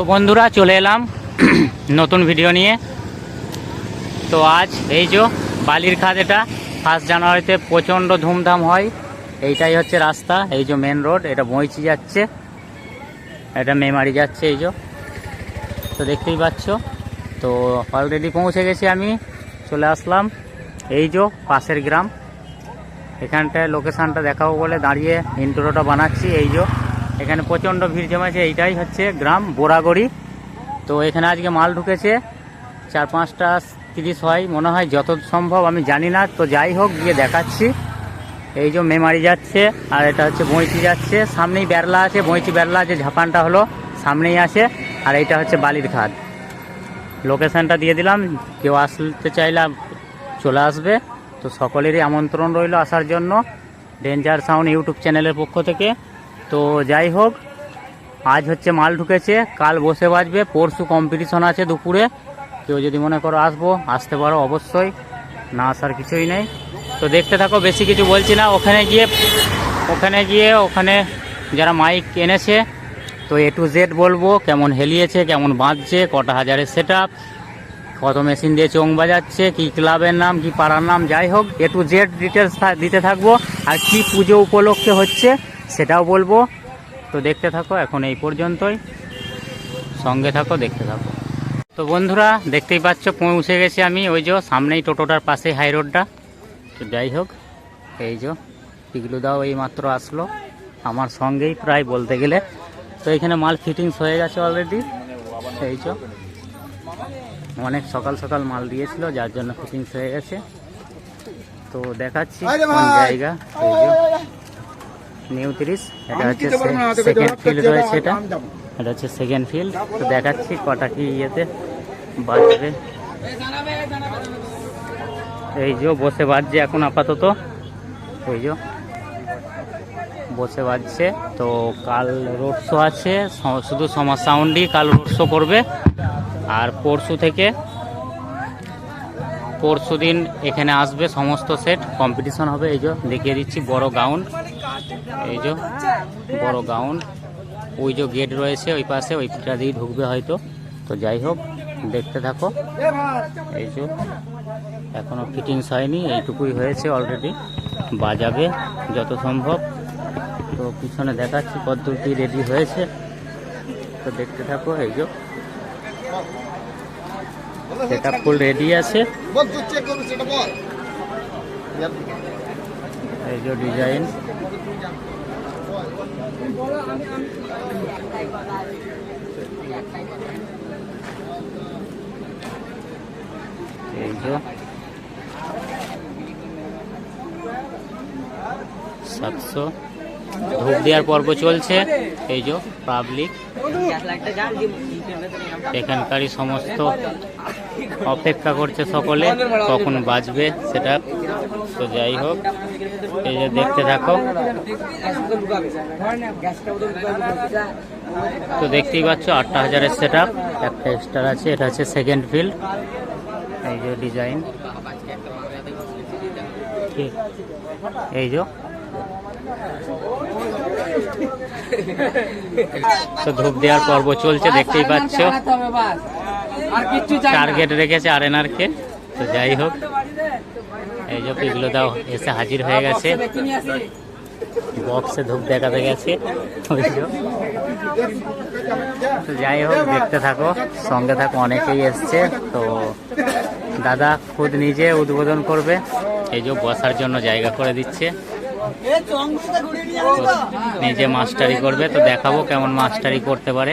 তো বন্ধুরা, চলে এলাম নতুন ভিডিও নিয়ে। তো আজ এই যে বালির খাদ এটা ফার্স্ট জানুয়ারিতে প্রচণ্ড ধুমধাম হয়। এইটাই হচ্ছে রাস্তা, এই যে মেন রোড এটা বইচি যাচ্ছে। এটা মেমারি যাচ্ছে এই যে। তো দেখতেই পাচ্ছ, তো অলরেডি পৌঁছে গেছি আমি, চলে আসলাম এই যে পাশের গ্রাম। এখানটায় লোকেশানটা দেখাবো বলে দাঁড়িয়ে ইন্ট্রোটা বানাচ্ছি, এই যে। এখানে প্রচণ্ড ভিড় জমেছে, এইটাই হচ্ছে গ্রাম বোরাগড়ি। তো এখানে আজকে মাল ঢুকেছে, চার পাঁচটা তিরিশ হয়, মনে হয় যত সম্ভব, আমি জানি না। তো যাই হোক, গিয়ে দেখাচ্ছি। এই যে মেমারি যাচ্ছে, আর এটা হচ্ছে বইচি যাচ্ছে। সামনেই বেরলা আছে বইচি বেরলা যে ঝাপানটা হলো, সামনেই আছে। আর এইটা হচ্ছে বালির খাদ লোকেশানটা দিয়ে দিলাম, কেউ আসতে চাইলে চলে আসবে। তো সকলেরই আমন্ত্রণ রইল আসার জন্য। ডেঞ্জার সাউন্ড ইউটিউব চ্যানেলের পক্ষ থেকে। তো যাই হোক, আজ হচ্ছে মাল ঢুকেছে, কাল বসে বাজবে, পরশু কম্পিটিশন আছে দুপুরে। কেউ যদি মনে করো আসব, আসতে পারো অবশ্যই, না আসার কিছুই নেই। তো দেখতে থাকো, বেশি কিছু বলছি না, ওখানে গিয়ে ওখানে গিয়ে, ওখানে যারা মাইক এনেছে, তো এ টু জেড বলব, কেমন হেলিয়েছে, কেমন বাঁধছে, কটা হাজারের সেট আপ কত মেশিন দিয়ে চোং বাজাচ্ছে, কি ক্লাবের নাম, কি পাড়ার নাম, যাই হোক এ টু জেড ডিটেলস দিতে থাকব। আর কি পুজো উপলক্ষে হচ্ছে সেটাও বলব। তো দেখতে থাকো, এখন এই পর্যন্তই। সঙ্গে থাকো, দেখতে থাকো। তো বন্ধুরা, দেখতেই পাচ্ছ, পৌঁছে গেছি আমি। ওই যে, সামনেই টোটোটার পাশে হাই রোডটা। তো যাই হোক, এই যে পিগলুদাও এই মাত্র আসলো। আমার সঙ্গেই প্রায় বলতে গেলে। তো এখানে মাল ফিটিংস হয়ে গেছে অলরেডি এই যে, অনেক সকাল সকাল মাল দিয়েছিল, যার জন্য ফিটিংস হয়ে গেছে। তো দেখাচ্ছি জায়গা। নিউ তিরিশ। এটা হচ্ছে সেকেন্ড ফিল্ড রয়েছে এটা। এটা হচ্ছে সেকেন্ড ফিল্ড তো দেখাচ্ছি কটা কি ইয়েতে বাজবে। এই যে বসে বাজছে এখন আপাতত। এই যে বসে বাজছে। তো কাল রোড শো আছে। শুধু সমাজ সাউন্ডই কাল রোড শো করবে। আর পরশু থেকে পরশু দিন এখানে আসবে সমস্ত সেট কম্পিটিশন হবে। এই যে দেখিয়ে দিচ্ছি বড় গাউন্ড এই যে বড় গাউন্ড ওই যে গেট রয়েছে ওই পাশে ওইটা দিয়ে ঢুকবে হয়তো। তো যাই হোক, দেখতে থাকো। এই যে এখনও ফিটিংস হয়নি, এইটুকুই হয়েছে অলরেডি বাজাবে যত সম্ভব। তো পিছনে দেখাচ্ছি পদ্ধতি রেডি হয়েছে। তো দেখতে থাকো, এই যে সেটা ফুল রেডি আছে বল তুই চেক করবি সেটা বল এই যে ডিজাইন। এই যে। সাতশো। ধূপ দেওয়ার পর্ব চলছে। এই যে পাবলিক। এখানকারই সমস্ত অপেক্ষা করছে সকলে। কখন বাজবে সেটা তো যাই হোক এই যে দেখতে থাকো। তো দেখতেই পাচ্ছ আটটা হাজারের সেট আপ একটা স্টার আছে এটা হচ্ছে সেকেন্ড ফিল্ড এই যে ডিজাইন ঠিক এই যে। তো ধূপ দেওয়ার পর্ব চলছে দেখতেই পাচ্ছ। টার্গেট রেখেছে আর কে তো যাই হোক। এই যে পিগলো দাও, এসে হাজির হয়ে গেছে। বক্সে ধূপ দেখাতে গেছে। যাই হোক, দেখতে থাকো, সঙ্গে থাকো, অনেকেই এসছে। তো দাদা খুদ নিজে উদ্বোধন করবে। এই যে বসার জন্য জায়গা করে দিচ্ছে। নিজে মাস্টারি করবে। তো দেখাবো কেমন মাস্টারি করতে পারে।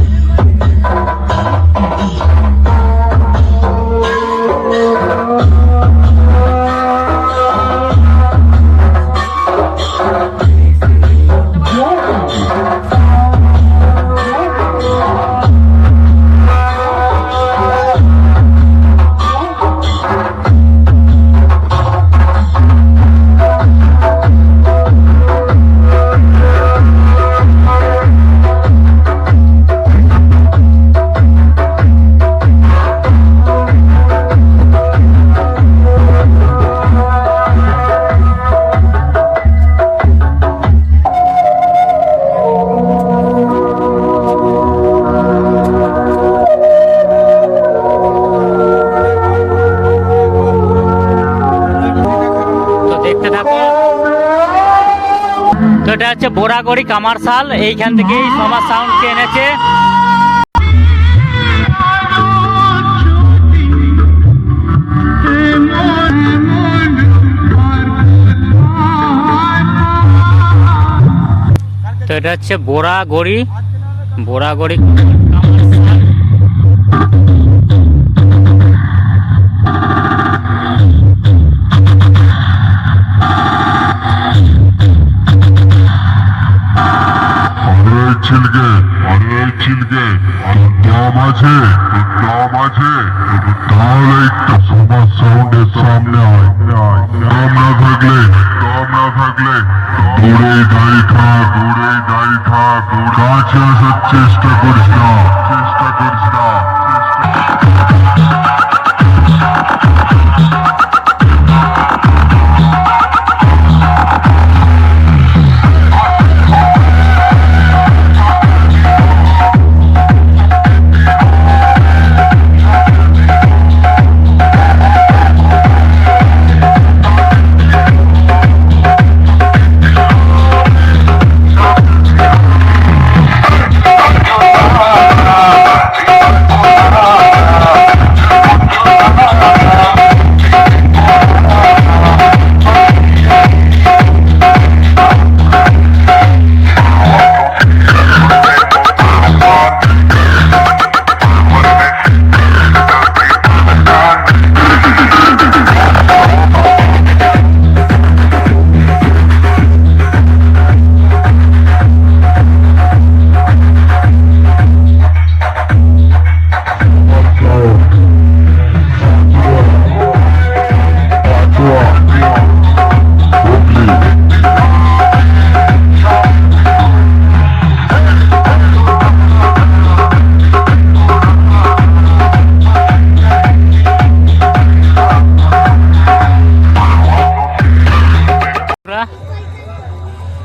বোরাগড়ি কামারশাল এইখান থেকেই সমাজ সাউন্ডকে এনেছে। তো এটা হচ্ছে বোরাগড়ি বোরাগড়ি অনেক আরে এই ছিলকে দাম আছে দাম আছে, তাহলে একটু সমাজ সাউন্ডের সামনে দাম না থাকলে দাম না থাকলে দূরে দাঁড়িয়ে থাক দূরে গাড়ি থাক কাছে আসার চেষ্টা করিস না।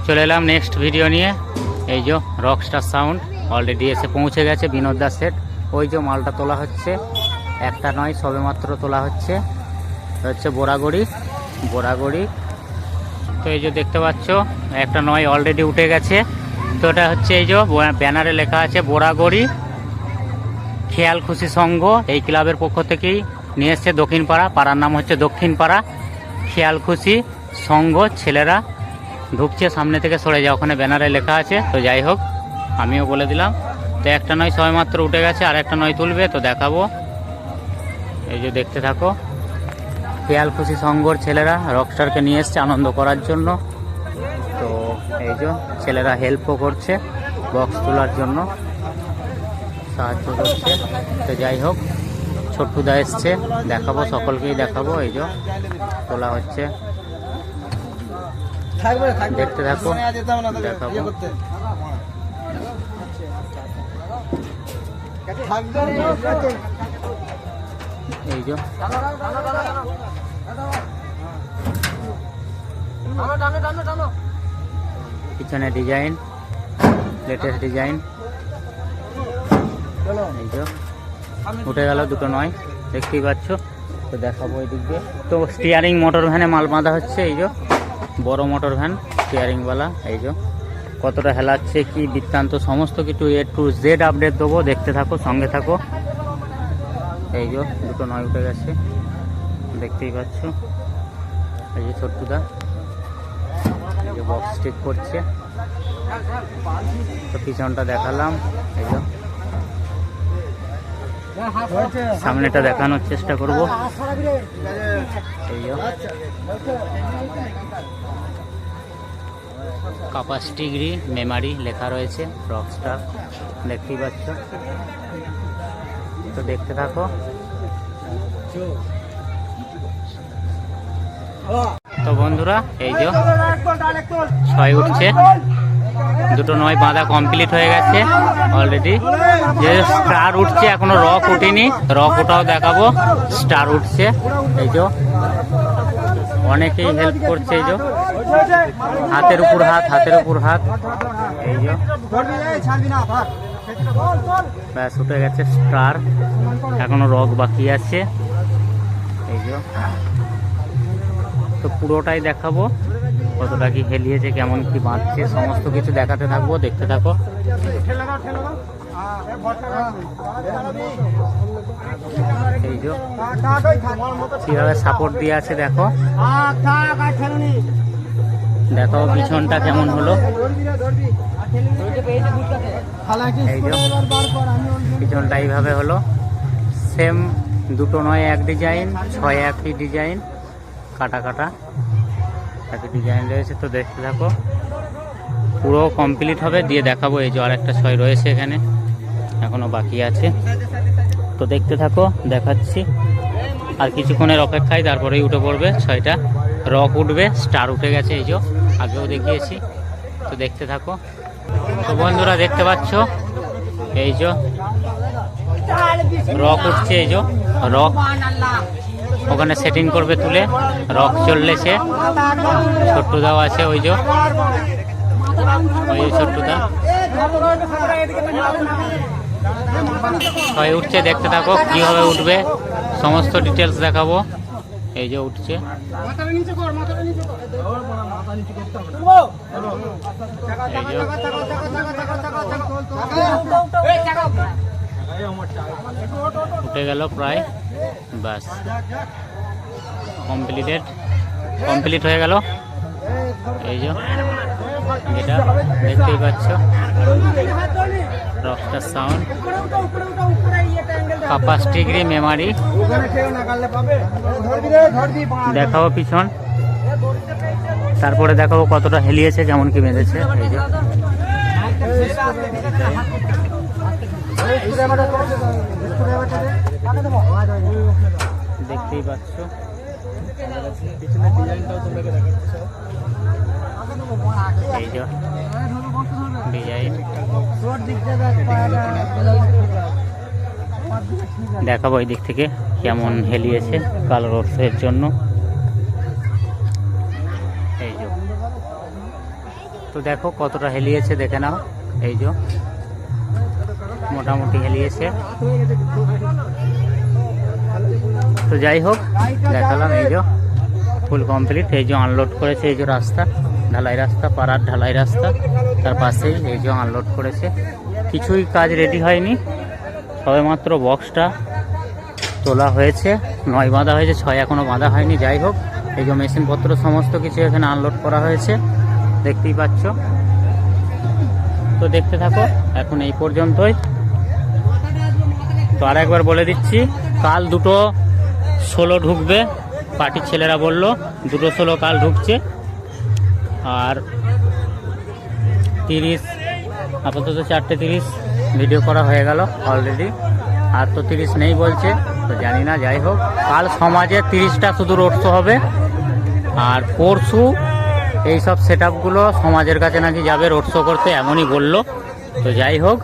চলে এলাম নেক্সট ভিডিও নিয়ে। এই যে রকস্টার সাউন্ড অলরেডি এসে পৌঁছে গেছে বিনোদ দাস সেট ওই যে মালটা তোলা হচ্ছে, একটা নয়, সবেমাত্র তোলা হচ্ছে। হচ্ছে বোরাগড়ি বোরাগড়ি। তো এই যে দেখতে পাচ্ছ, একটা নয় অলরেডি উঠে গেছে। তো এটা হচ্ছে এই যে ব্যানারে লেখা আছে, বোরাগড়ি খেয়াল খুশি সংঘ এই ক্লাবের পক্ষ থেকেই নিয়ে এসছে দক্ষিণপাড়া। পাড়ার নাম হচ্ছে দক্ষিণপাড়া। খেয়াল খুশি সংঘ ছেলেরা ঢুকছে, সামনে থেকে সরে যায়। ওখানে ব্যানারে লেখা আছে, তো যাই হোক, আমিও বলে দিলাম। তো একটা নয় সবাই মাত্র উঠে গেছে, আর একটা নয় তুলবে, তো দেখাবো। এই যে দেখতে থাকো। খেয়াল খুশি সংঘর ছেলেরা রকস্টারকে নিয়ে এসছে আনন্দ করার জন্য। তো এই যে ছেলেরা হেল্পও করছে বক্স তোলার জন্য সাহায্য করছে। তো যাই হোক, ছোট্টুদা এসছে, দেখাবো, সকলকেই দেখাবো। এই যে তোলা হচ্ছে। থাকবে থাকবে। দেখতে থাকো। দেখাবো। ইয়ে এই যে। পিছনে ডিজাইন লেটেস্ট ডিজাইন এই যে। উঠে গেল দুটো নয় দেখতেই পাচ্ছ। তো দেখাবো এই দিক দিয়ে। তো স্টিয়ারিং মোটর ভ্যানে মাল বাঁধা হচ্ছে এই যে। বড় মোটর ভ্যান স্টিয়ারিংওয়ালা এই যে। কতটা হেলাচ্ছে, কি বৃত্তান্ত, সমস্ত কিছু এ টু জেড আপডেট দেবো, দেখতে থাকো, সঙ্গে থাকো। এই যে, দুটো নয় উঠে গেছে, দেখতেই পাচ্ছ। এই যে ছোট্টুদা এই যে বক্স ঠিক করছে। তো পিছনটা দেখালাম, এই যে। সামনেটা দেখানোর চেষ্টা করব। এই কাপাস ডিগ্রি মেমারি লেখা রয়েছে রকস্টার দেখতেই পাচ্ছ। তো দেখতে থাকো। তো বন্ধুরা, এই যে ছয় উঠছে। দুটো নয় বাঁধা কমপ্লিট হয়ে গেছে অলরেডি যে স্টার উঠছে, এখনও রক উঠেনি। রক ওটাও দেখাবো। স্টার উঠছে। এই যে অনেকেই হেল্প করছে, এই যে। হাতের উপর হাত, হাতের উপর হাত। এই যে। ব্যাস, উঠে গেছে স্টার। এখনও রক বাকি আছে। এই যে। তো পুরোটাই দেখাবো। কতটা কি হেলিয়েছে কেমন কি বাঁধছে, সমস্ত কিছু দেখাতে থাকব, দেখতে থাকো। কীভাবে সাপোর্ট দিয়ে আছে, দেখো। দেখো পিছনটা কেমন হলো। পিছনটা এইভাবে হলো। সেম দুটো নয় এক ডিজাইন ছয় একই ডিজাইন কাটা কাটা একই ডিজাইন রয়েছে। তো দেখতে থাকো পুরো কমপ্লিট হবে। দিয়ে দেখাবো এই যে আরেকটা ছয় রয়েছে এখানে এখনও বাকি আছে। তো দেখতে থাকো দেখাচ্ছি। আর কিছুক্ষণের অপেক্ষায় তারপরেই উঠে পড়বে ছয়টা। রক উঠবে স্টার উঠে গেছে এই যে, আগেও দেখিয়েছি, তো দেখতে থাকো। তো বন্ধুরা দেখতে পাচ্ছ, এই যে, রক উঠছে, এই যে, রক ওখানে সেটিং করবে তুলে, রক চললেছে ছোট্টুদাও আছে, ওই যে, ওই ছোট্টুদা। হয় উঠছে, দেখতে থাকো, কীভাবে উঠবে, সমস্ত ডিটেলস দেখাবো। এই যে উঠছে। উঠে গেল প্রায়। বাস কমপ্লিটেড। কমপ্লিট হয়ে গেল। এই যে। যেটা দেখতেই পাচ্ছ। রকস্টার সাউন্ড পাপাস ডিগ্রি মেমারি দেখাবো পিছন। তারপরে দেখাবো কতটা হেলিয়েছে কেমন কি বেঁধেছে দেখতেই পাচ্ছ। ডিজাইন। দেখাবো এই দিক থেকে কেমন হেলিয়েছে কালো রোডসের জন্য। এই যে। তো দেখো কতটা হেলিয়েছে, দেখে নাও। এই যে। মোটামুটি হেলিয়েছে। তো যাই হোক, দেখালাম এই যে। Full complete. এই যে আনলোড করেছে এই যে রাস্তা, ঢালাই রাস্তা, পাড়ার ঢালাই রাস্তা। তার পাশেই এই যে আনলোড করেছে। কিছুই কাজ রেডি হয়নি। সবেমাত্র বক্সটা তোলা হয়েছে। নয় বাঁধা হয়েছে, ছয় এখনও বাঁধা হয়নি, যাই হোক। এই যে মেশিনপত্র সমস্ত কিছু এখানে আনলোড করা হয়েছে, দেখতেই পাচ্ছ। তো দেখতে থাকো, এখন এই পর্যন্তই। তো আর একবার বলে দিচ্ছি, কাল দুটো ষোলো ঢুকবে পার্টির ছেলেরা বলল, দুটো ষোলো কাল ঢুকছে। আর তিরিশ, আপাতত চারটে তিরিশ। ভিডিও করা হয়ে গেল অলরেডি আর তো তিরিশ নেই বলছে, তো জানি না, যাই হোক। কাল সমাজে তিরিশটা শুধু রোড শো হবে। আর পরশু এই সব সেট সমাজের কাছে নাকি যাবে রোড শো করতে, এমনই বলল। তো যাই হোক,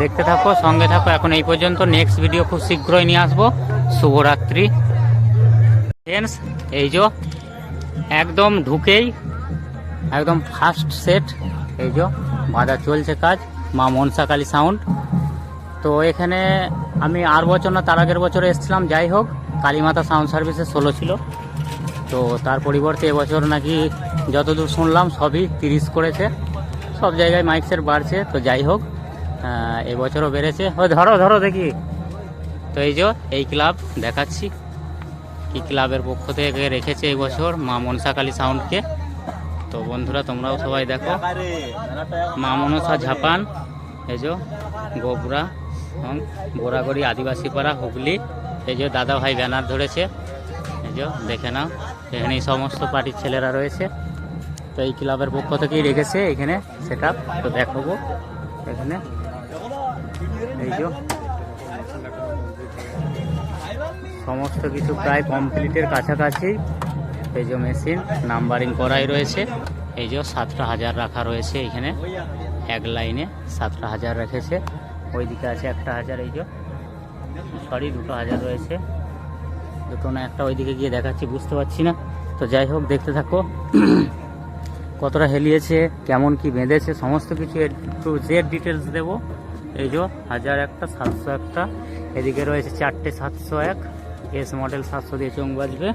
দেখতে থাকো, সঙ্গে থাকো। এখন এই পর্যন্ত নেক্সট ভিডিও খুব শীঘ্রই নিয়ে আসব। শুভরাত্রি। ফ্রেন্ডস এই যে একদম ঢুকেই, একদম ফার্স্ট সেট এই যে বাধা চলছে কাজ। মা মনসাকালী সাউন্ড। তো এখানে আমি আর বছর না, তার আগের বছরে এসেছিলাম, যাই হোক, কালীমাতা সাউন্ড সার্ভিসে ষোলো ছিল। তো তার পরিবর্তে এবছর নাকি যতদূর শুনলাম, সবই তিরিশ করেছে। সব জায়গায় মাইক সেট বাড়ছে, তো যাই হোক এবছরও বেড়েছে। ও, ধরো ধরো দেখি। তো এই যে, এই ক্লাব দেখাচ্ছি। কি ক্লাবের পক্ষ থেকে রেখেছে এবছর বছর মা মনসাকালী সাউন্ডকে। তো বন্ধুরা, তোমরাও সবাই দেখো। মা মনসা ঝাপান যে গোবরা এবং বোরাগড়ি আদিবাসী পাড়া হুগলি, এই যে দাদা ভাই ব্যানার ধরেছে। এই যে দেখে নাও, এখানে সমস্ত পার্টির ছেলেরা রয়েছে। তো এই ক্লাবের পক্ষ থেকেই রেখেছে এখানে সেট তো দেখাবো এখানে এই যে সমস্ত কিছু প্রায় কমপ্লিটের কাছাকাছি। এই যে মেশিন নাম্বারিং করাই রয়েছে। এই যে সাতটা হাজার রাখা রয়েছে এখানে। এক লাইনে সাতটা হাজার রেখেছে। ওইদিকে আছে একটা হাজার, এই যে সরি, দুটো হাজার রয়েছে। দুটো না, একটা ওইদিকে গিয়ে দেখাচ্ছি, বুঝতে পারছি না। তো যাই হোক, দেখতে থাকো। কতটা হেলিয়েছে, কেমন কি বেঁধেছে, সমস্ত কিছু একটু জেড ডিটেলস দেবো। এই যে হাজার একটা, সাতশো একটা। এদিকে রয়েছে চারটে সাতশো এক। এস মডেল সাতশো দিয়ে চোখ বাজবে।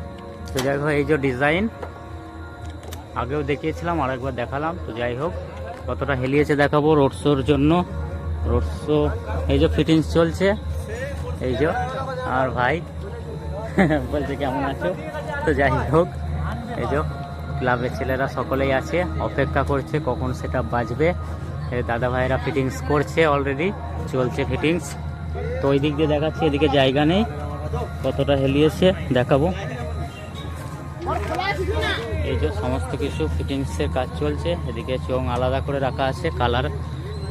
তো যাই হোক, এই যে ডিজাইন আগেও দেখিয়েছিলাম আর একবার দেখালাম, তো যাই হোক, কতটা হেলিয়েছে দেখাবো রোড শোর জন্য। রোড শো এই যে ফিটিংস চলছে, এই যে, আর ভাই, বলছে কেমন আছো? তো যাই হোক, এই যে ক্লাবের ছেলেরা সকলেই আছে, অপেক্ষা করছে কখন সেটা বাজবে। দাদা ভাইরা ফিটিংস করছে অলরেডি চলছে ফিটিংস তো ওই দিক দিয়ে দেখাচ্ছি, এদিকে জায়গা নেই, কতটা হেলিয়েছে, দেখাবো। এই যে সমস্ত কিছু ফিটিংসের কাজ চলছে, এদিকে চোং আলাদা করে রাখা আছে কালার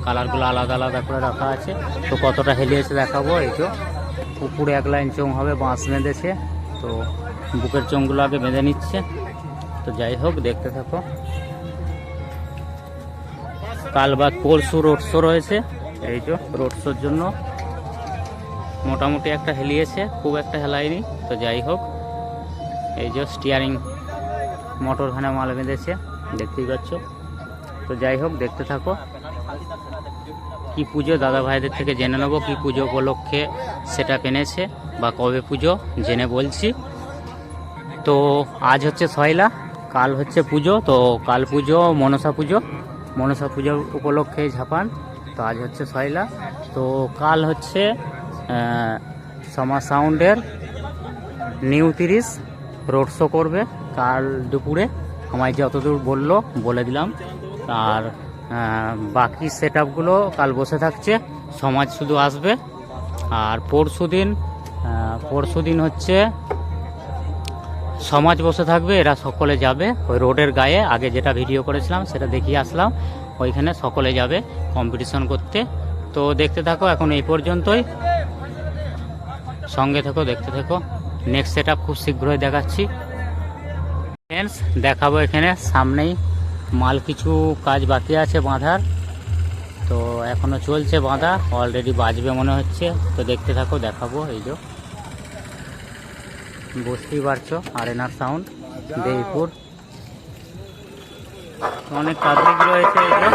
কালারগুলো আলাদা আলাদা করে রাখা আছে। তো কতটা হেলিয়েছে দেখাবো, এই যে উপরে এক লাইন চোং হবে, বাঁশ বেঁধেছে, তো বুকের চোঙগুলো আগে বেঁধে নিচ্ছে। তো যাই হোক, দেখতে থাকো। কাল বাদ পরশু রোড শো রয়েছে, এই যে রোড শোর জন্য মোটামুটি একটা হেলিয়েছে, খুব একটা হেলায়নি, তো যাই হোক। এই যে স্টিয়ারিং মোটর মাল বেঁধেছে, দেখতেই পাচ্ছ। তো যাই হোক, দেখতে থাকো। কি পুজো, দাদা ভাইদের থেকে জেনে নেব কি পুজো উপলক্ষে সেটা পেনেছে বা কবে পুজো, জেনে বলছি। তো আজ হচ্ছে সয়লা, কাল হচ্ছে পুজো, তো কাল পুজো, মনসা পুজো। মনসা পুজো উপলক্ষে ঝাপান, তো আজ হচ্ছে সয়লা। তো কাল হচ্ছে সমা সাউন্ডের নিউ তিরিশ রোড শো করবে। কাল দুপুরে আমায় যতদূর বলল, বলে দিলাম। আর বাকি সেট আপগুলো কাল বসে থাকছে। সমাজ শুধু আসবে। আর পরশু দিন পরশু দিন হচ্ছে সমাজ বসে থাকবে, এরা সকলে যাবে। ওই রোডের গায়ে আগে যেটা ভিডিও করেছিলাম, সেটা দেখিয়ে আসলাম। ওইখানে সকলে যাবে কম্পিটিশন করতে। তো দেখতে থাকো, এখন এই পর্যন্তই। সঙ্গে থেকো, দেখতে থেকো। নেক্সট সেট খুব শীঘ্রই দেখাচ্ছি। ফ্রেন্ডস দেখাবো এখানে, সামনেই মাল কিছু কাজ বাকি আছে বাঁধার। তো এখনও চলছে বাঁধা অলরেডি বাজবে মনে হচ্ছে। তো দেখতে থাকো, দেখাবো এই যে। বুঝতেই পারছ, আরেনার সাউন্ড দেইপুর অনেক পাবলিক রয়েছে এই যে।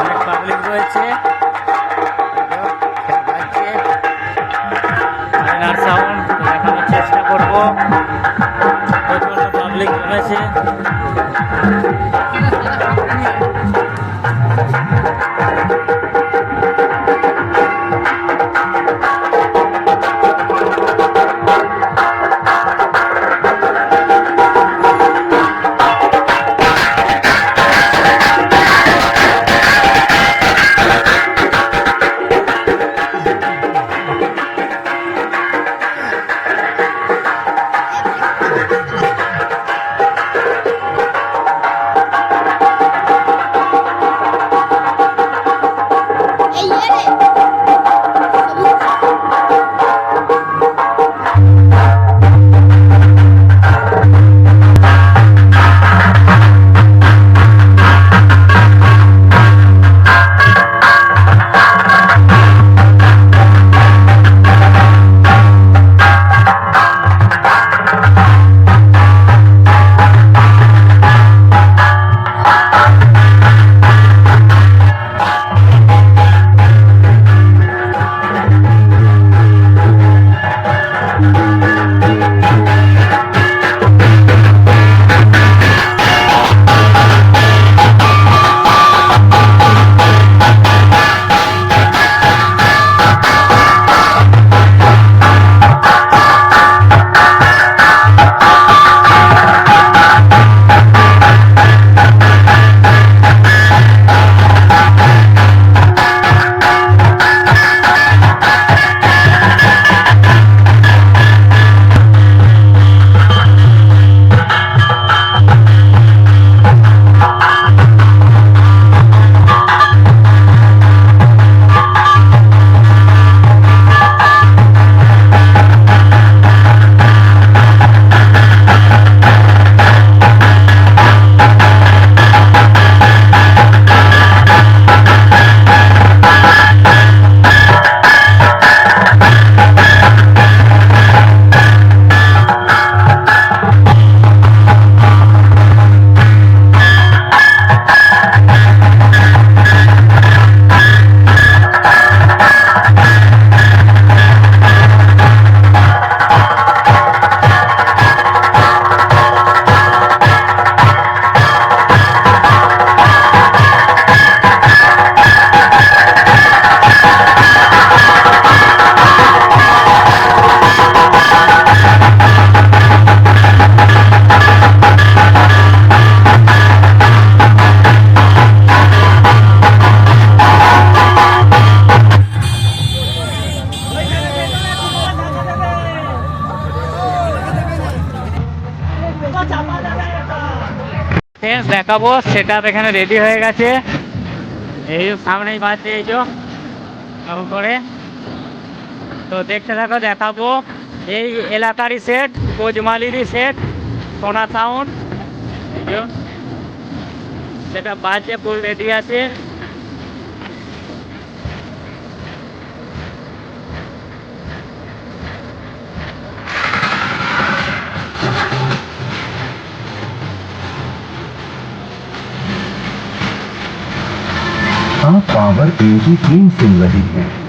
অনেক পাবলিক রয়েছে। পাবলিক রয়েছে ফ্রেন্ডস দেখাবো সেটা এখানে রেডি হয়ে গেছে। এই সামনেই বাঁচতে দিয়েছ করে। তো দেখতে থাকো, দেখাবো। এই এলাকারই সেট কোজমালিরই সেট সোনা সাউন্ড সেটা বাজে পুরো রেডি আছে। सात पावर इनकी टीम खेल रही है।